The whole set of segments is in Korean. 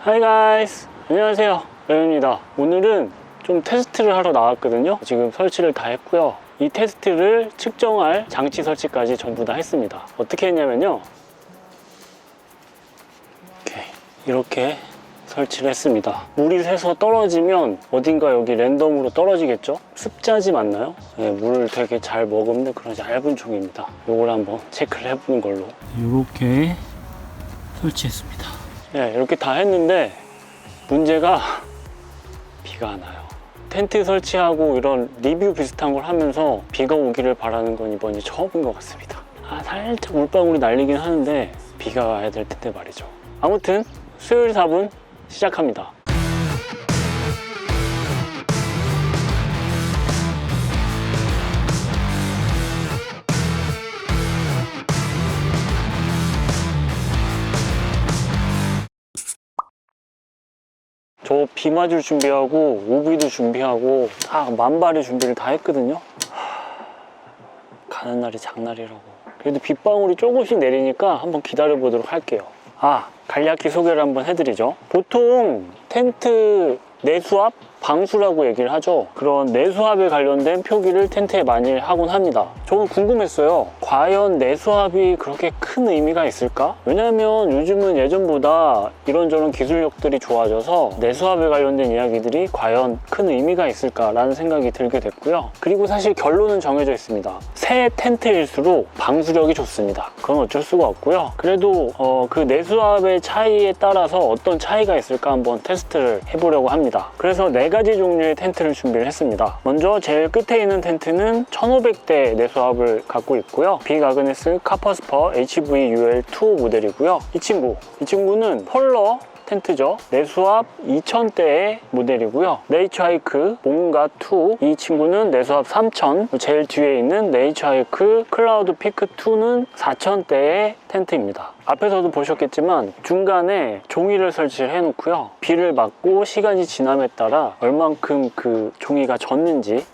하이 가이스 안녕하세요. 레입니다. 오늘은 좀 테스트를 하러 나왔거든요. 지금 설치를 다 했고요. 이 테스트를 측정할 장치 설치까지 전부 다 했습니다. 어떻게 했냐면요. 이렇게 설치를 했습니다 물이 새서 떨어지면 어딘가 여기 랜덤으로 떨어지겠죠 습자지 맞나요? 네, 물을 되게 잘 머금는 그런 얇은 종입니다 이걸 한번 체크를 해보는 걸로 이렇게 설치했습니다 네, 이렇게 다 했는데 문제가 비가 안 와요. 텐트 설치하고 이런 리뷰 비슷한 걸 하면서 비가 오기를 바라는 건 이번이 처음인 것 같습니다. 아, 살짝 물방울이 날리긴 하는데 비가 와야 될 텐데 말이죠. 아무튼 수요일 4분 시작합니다. 저 비 맞을 준비하고 우비도 준비하고 다 만발의 준비를 다 했거든요. 하, 가는 날이 장날이라고. 그래도 빗방울이 조금씩 내리니까 한번 기다려 보도록 할게요. 아, 간략히 소개를 한번 해드리죠. 보통 텐트 내수압, 방수라고 얘기를 하죠. 그런 내수압에 관련된 표기를 텐트에 많이 하곤 합니다. 저는 궁금했어요. 과연 내수압이 그렇게 큰 의미가 있을까? 왜냐면 요즘은 예전보다 이런저런 기술력들이 좋아져서 내수압에 관련된 이야기들이 과연 큰 의미가 있을까라는 생각이 들게 됐고요. 그리고 사실 결론은 정해져 있습니다. 새 텐트일수록 방수력이 좋습니다. 그건 어쩔 수가 없고요. 그래도 어, 그 내수압의 차이에 따라서 어떤 차이가 있을까 한번 테스트를 해보려고 합니다. 그래서 네가 지 종류의 텐트를 준비를 했습니다. 먼저 제일 끝에 있는 텐트는 1500대 내수압을 갖고 있고요. 빅아그네스 카퍼스퍼 HVUL2 모델이고요. 이 친구, 이 친구는 폴러 텐트죠. 내수압 2000대의 모델이고요. 네이처하이크 몽가 2 이 친구는 내수압 3000 제일 뒤에 있는 네이처하이크 클라우드 피크 2는 4000대의 텐트입니다. 앞에서도 보셨겠지만 중간에 종이를 설치를 해 놓고요. 비를 맞고 시간이 지남에 따라 얼만큼 그 종이가 젖는지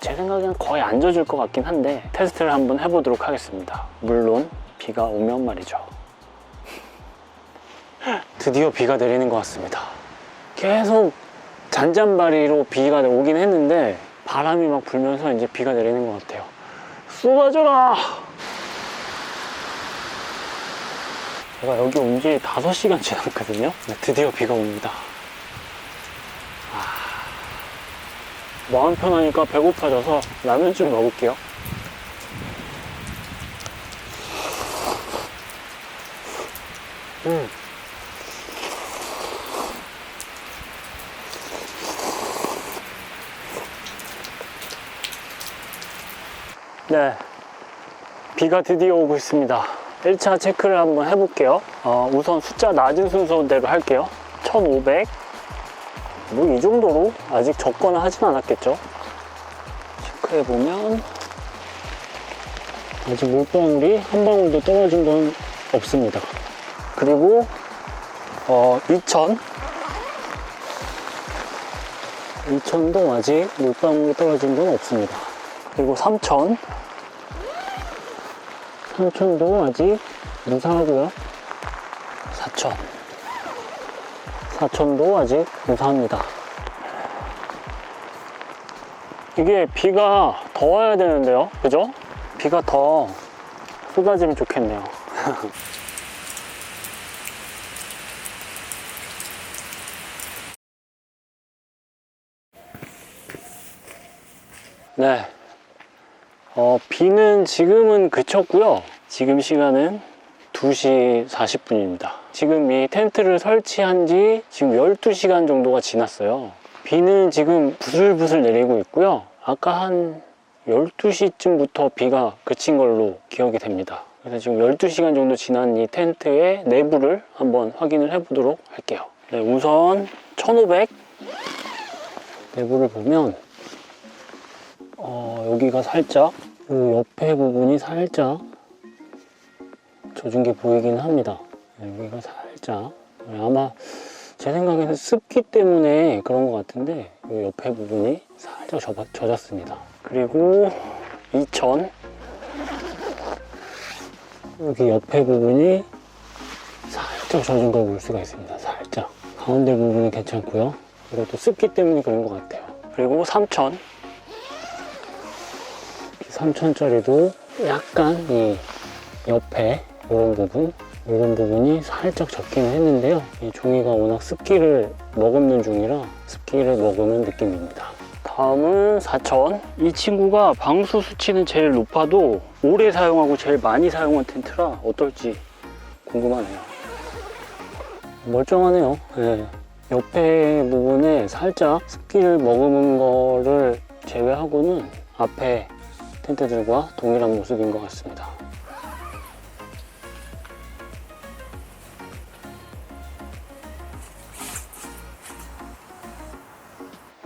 제 생각에는 거의 안 젖을 것 같긴 한데 테스트를 한번 해보도록 하겠습니다. 물론 비가 오면 말이죠. 드디어 비가 내리는 것 같습니다. 계속 잔잔바리로 비가 오긴 했는데 바람이 막 불면서 이제 비가 내리는 것 같아요. 쏟아져라! 제가 여기 온 지 5시간 지났거든요. 드디어 비가 옵니다. 아, 마음 편하니까 배고파져서 라면 좀 먹을게요. 네. 비가 드디어 오고 있습니다. 1차 체크를 한번 해볼게요. 어, 우선 숫자 낮은 순서대로 할게요. 1500. 뭐 이 정도로 아직 적거나 하진 않았겠죠. 체크해보면 아직 물방울이 한 방울도 떨어진 건 없습니다. 그리고 어, 2000. 2000도 아직 물방울이 떨어진 건 없습니다. 그리고 3000. 3000도 아직 무사하고요. 4000. 4000도 아직 무사합니다. 이게 비가 더 와야 되는데요. 그죠? 비가 더 쏟아지면 좋겠네요. 네. 어, 비는 지금은 그쳤고요. 지금 시간은 2시 40분입니다. 지금 이 텐트를 설치한 지 지금 12시간 정도가 지났어요. 비는 지금 부슬부슬 내리고 있고요. 아까 한 12시쯤부터 비가 그친 걸로 기억이 됩니다. 그래서 지금 12시간 정도 지난 이 텐트의 내부를 한번 확인을 해 보도록 할게요. 네, 우선 1500 내부를 보면 어, 여기가 살짝 그 옆에 부분이 살짝 젖은 게 보이긴 합니다. 여기가 살짝 아마 제 생각에는 습기 때문에 그런 것 같은데 이 옆에 부분이 살짝 젖, 젖었습니다. 그리고 2000 여기 옆에 부분이 살짝 젖은 걸 볼 수가 있습니다. 살짝. 가운데 부분은 괜찮고요. 이것도 습기 때문에 그런 것 같아요. 그리고 3천. 3천짜리도 약간 이 옆에 이런 부분, 이런 부분이 살짝 젖기는 했는데요. 이 종이가 워낙 습기를 머금는 중이라 습기를 머금는 느낌입니다. 다음은 4천. 이 친구가 방수 수치는 제일 높아도 오래 사용하고 제일 많이 사용한 텐트라 어떨지 궁금하네요. 멀쩡하네요. 예. 옆에 부분에 살짝 습기를 머금은 거를 제외하고는 앞에 텐트들과 동일한 모습인 것 같습니다.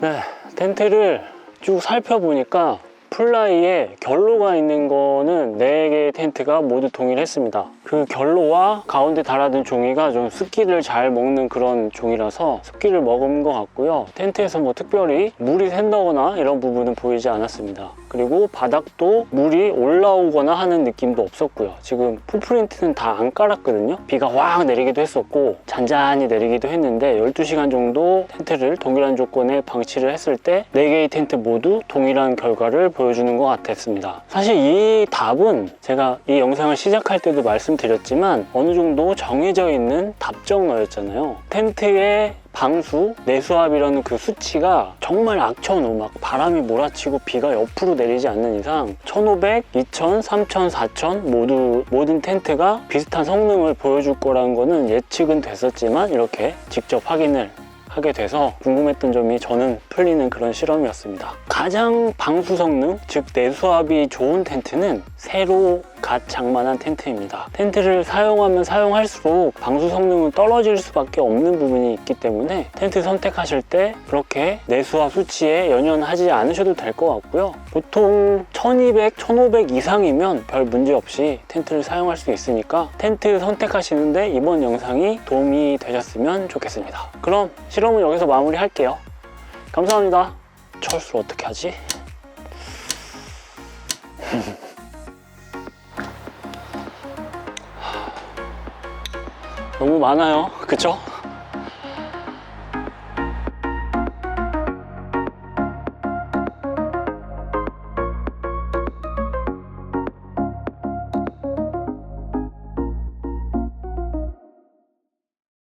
네, 텐트를 쭉 살펴보니까 플라이에 결로가 있는 거는 4개의 텐트가 모두 동일했습니다. 그 결로와 가운데 달아둔 종이가 좀 습기를 잘 먹는 그런 종이라서 습기를 머금은 것 같고요. 텐트에서 뭐 특별히 물이 샌다거나 이런 부분은 보이지 않았습니다. 그리고 바닥도 물이 올라오거나 하는 느낌도 없었고요. 지금 풋프린트는 다 안 깔았거든요. 비가 확 내리기도 했었고 잔잔히 내리기도 했는데 12시간 정도 텐트를 동일한 조건에 방치를 했을 때 4개의 텐트 모두 동일한 결과를 보여주는 것 같았습니다. 사실 이 답은 제가 이 영상을 시작할 때도 말씀드렸 지만 어느 정도 정해져 있는 답정너였잖아요. 텐트의 방수, 내수압이라는 그 수치가 정말 악천후 막 바람이 몰아치고 비가 옆으로 내리지 않는 이상 1500, 2000, 3000, 4000 모두 모든 텐트가 비슷한 성능을 보여줄 거라는 거는 예측은 됐었지만 이렇게 직접 확인을 하게 돼서 궁금했던 점이 저는 풀리는 그런 실험이었습니다. 가장 방수 성능, 즉 내수압이 좋은 텐트는 새로 갓 장만한 텐트입니다. 텐트를 사용하면 사용할수록 방수 성능은 떨어질 수밖에 없는 부분이 있기 때문에 텐트 선택하실 때 그렇게 내수압 수치에 연연하지 않으셔도 될 것 같고요. 보통 1200, 1500 이상이면 별 문제 없이 텐트를 사용할 수 있으니까 텐트 선택하시는데 이번 영상이 도움이 되셨으면 좋겠습니다. 그럼 실험은 여기서 마무리할게요. 감사합니다. 철수 어떻게 하지? 너무 많아요. 그쵸?